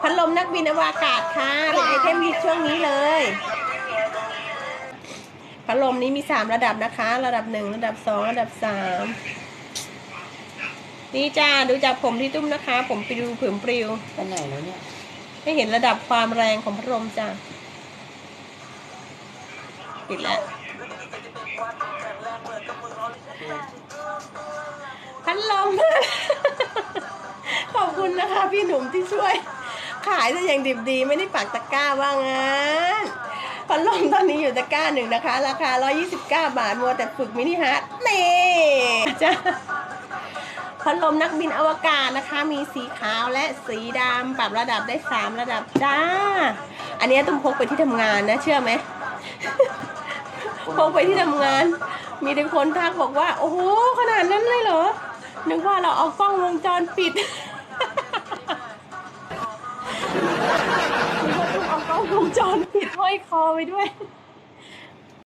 พัดลมนักบินอวกาศค่ะเป็นไอเทมฮิตช่วงนี้เลย พัดลมนี้มีสามระดับนะคะ ระดับหนึ่งระดับสองระดับสามนี่จ้าดูจากผมที่ตุ้มนะคะ ผมไปดูผืมปลิวไปไหนแล้วเนี่ยให้เห็นระดับความแรงของพัดลมจ้าปิดแล้วพัดลมขอบคุณนะคะพี่หนุ่มที่ช่วย ขายซะอย่างดิบดีไม่ได้ปักตะกร้าว่างั้นพัดลมตอนนี้อยู่ตะกร้าหนึ่งนะคะ ราคา 129 บาท มัวแต่ฝึกมินิฮาร์ดนี่จ้าพัดลมนักบินอวกาศนะคะ มีสีขาวและสีดำปรับระดับได้ 3 ระดับจ้า อันนี้ต้องพกไปที่ทำงานนะ เชื่อไหม พกไปที่ทำงาน มีแต่คนทักบอกว่า โอ้โห ขนาดนั้นเลยเหรอ นึกว่าเราเอากล้องวงจรปิด อยคอไปด้วย